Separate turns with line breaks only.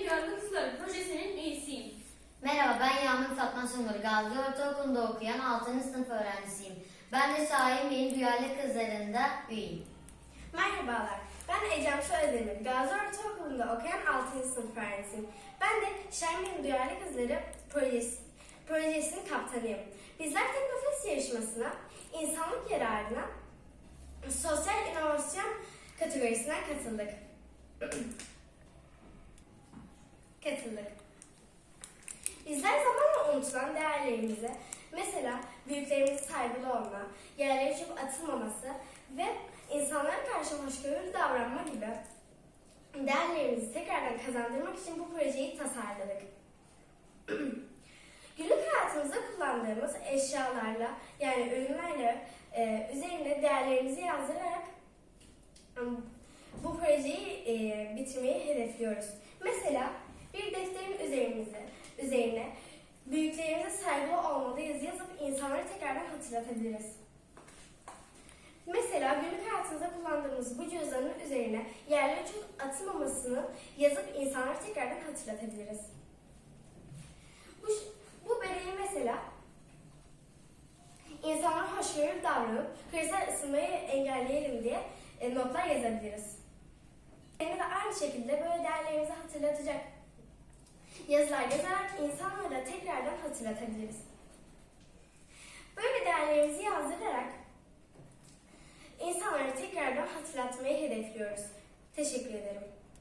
Duyarlı Kızlar Projesi'nin üyesiyim. Merhaba ben Yağmur Fatma Sungur. Gazi Ortaokulu'nda okuyan 6. sınıf öğrencisiyim. Ben de Şahin Bey'in Duyarlı Kızları'nda üyeyim.
Merhabalar. Ben Ecem Sözdemir. Gazi Ortaokulu'nda okuyan 6. sınıf öğrencisiyim. Ben de Şahin Bey'in Duyarlı Kızları projesi, projesinin kaptanıyım. Bizler tek nefes yarışmasına, insanlık yararına, sosyal inovasyon kategorisinden katıldık. Bizler zamanla unutulan değerlerimizi, mesela büyüklerimize saygılı olma, yerlere çöp atılmaması ve insanlara karşı hoşgörülü davranma gibi değerlerimizi tekrardan kazandırmak için bu projeyi tasarladık. Günlük hayatımızda kullandığımız eşyalarla yani ürünlerle e, üzerine değerlerimizi yazdırarak e, bu projeyi e, bitirmeyi hedefliyoruz. Mesela bir defterin üzerimize, saygılı olmalıyız yazıp insanlara tekrardan hatırlatabiliriz. Mesela günlük hayatımızda kullandığımız bu cüzdanın üzerine yerlere çöp atılmamasını yazıp insanlara tekrardan hatırlatabiliriz. Bu, bu bereyi mesela insanlara hoşgörülü davranıp küresel ısınmayı engelleyelim diye e, notlar yazabiliriz. De aynı şekilde böyle değerlerimizi hatırlatacak yazılar yazarak insanlara tekrardan hatırlatabiliriz. Böyle değerlerimizi yazdırarak insanlara tekrardan hatırlatmayı hedefliyoruz. Teşekkür ederim.